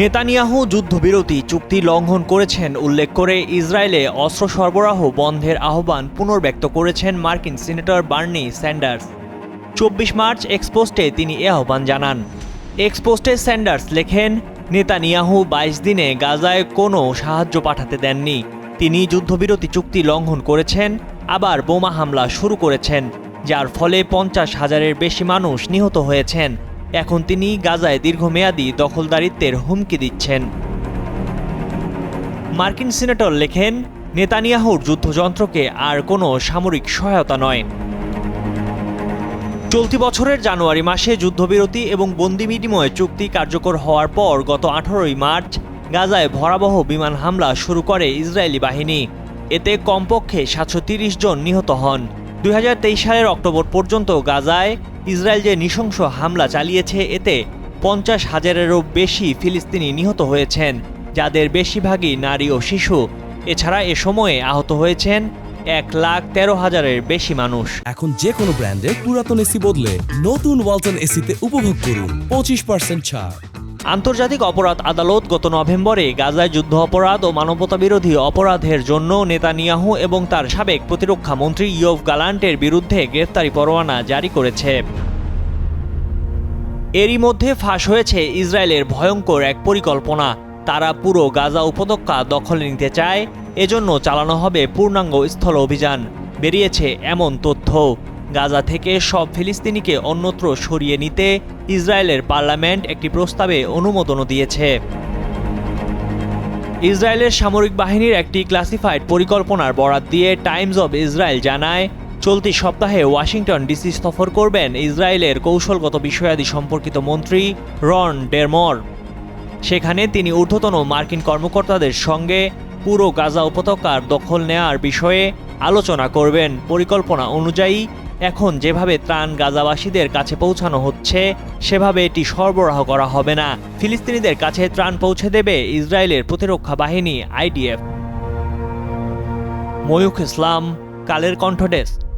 Netanyahu যুদ্ধবিরতি চুক্তি লঙ্ঘন করেছেন, উল্লেখ করে ইসরায়েলে অস্ত্র সরবরাহ বন্ধের আহ্বান পুনর্ব্যক্ত করেছেন মার্কিন সিনেটর বার্নি স্যান্ডার্স। চব্বিশ মার্চ এক্সপোস্টে তিনি এ আহ্বান জানান। এক্সপোস্টে স্যান্ডার্স লেখেন, নেতানিয়াহু বাইশ দিনে গাজায় কোনো সাহায্য পাঠাতে দেননি। তিনি যুদ্ধবিরতি চুক্তি লঙ্ঘন করেছেন, আবার বোমা হামলা শুরু করেছেন, যার ফলে পঞ্চাশ হাজারের বেশি মানুষ নিহত হয়েছেন। এখন তিনি গাজায় দীর্ঘমেয়াদী দখলদারিত্বের হুমকি দিচ্ছেন। মার্কিন সিনেটর লেখেন, নেতানিয়াহুর যুদ্ধযন্ত্রকে আর কোনো সামরিক সহায়তা নয়। চলতি বছরের জানুয়ারি মাসে যুদ্ধবিরতি এবং বন্দি বিনিময় চুক্তি কার্যকর হওয়ার পর গত আঠারোই মার্চ গাজায় ভয়াবহ বিমান হামলা শুরু করে ইসরায়েলি বাহিনী। এতে কমপক্ষে সাতশো জন নিহত হন। দুই হাজার তেইশ সালের অক্টোবর পর্যন্ত গাজায় ইসরায়েল যে নৃশংস হামলা চালিয়েছে, এতে পঞ্চাশ হাজারেরও বেশি ফিলিস্তিনি নিহত হয়েছেন, যাদের বেশিরভাগই নারী ও শিশু। এছাড়া এ সময়ে আহত হয়েছেন এক লাখ তেরো হাজারের বেশি মানুষ। এখন যে কোনো ব্র্যান্ডের পুরাতন এসি বদলে নতুন ওয়ালটন এসিতে উপভোগ করুন পঁচিশ পার্সেন্ট ছাড়। আন্তর্জাতিক অপরাধ আদালত গত নভেম্বরে গাজায় যুদ্ধ অপরাধ ও মানবতাবিরোধী অপরাধের জন্য নেতানিয়াহু এবং তার সাবেক প্রতিরক্ষা মন্ত্রী ইয়ভ গালান্টের বিরুদ্ধে গ্রেফতারি পরোয়ানা জারি করেছে। এরই মধ্যে ফাঁস হয়েছে ইসরায়েলের ভয়ঙ্কর এক পরিকল্পনা। তারা পুরো গাজা উপত্যকা দখলে নিতে চায়, এজন্য চালানো হবে পূর্ণাঙ্গ স্থল অভিযান। বেরিয়েছে এমন তথ্য। গাজা থেকে সব ফিলিস্তিনিকে অন্যত্র সরিয়ে নিতে ইসরায়েলের পার্লামেন্ট একটি প্রস্তাবে অনুমোদনও দিয়েছে। ইসরায়েলের সামরিক বাহিনীর একটি ক্লাসিফাইড পরিকল্পনার বরাত দিয়ে টাইমস অব ইসরায়েল জানায়, চলতি সপ্তাহে ওয়াশিংটন ডিসি সফর করবেন ইসরায়েলের কৌশলগত বিষয়াদি সম্পর্কিত মন্ত্রী রন ডেরমর। সেখানে তিনি ঊর্ধ্বতন মার্কিন কর্মকর্তাদের সঙ্গে পুরো গাজা উপত্যকার দখল নেয়ার বিষয়ে আলোচনা করবেন। পরিকল্পনা অনুযায়ী এখন যেভাবে ত্রাণ গাজাবাসীদের কাছে পৌঁছানো হচ্ছে, সেভাবে এটি সরবরাহ করা হবে না। ফিলিস্তিনিদের কাছে ত্রাণ পৌঁছে দেবে ইসরায়েলের প্রতিরক্ষা বাহিনী, আইডিএফ। ময়ূখ ইসলাম, কালের কণ্ঠ ডেস্ক।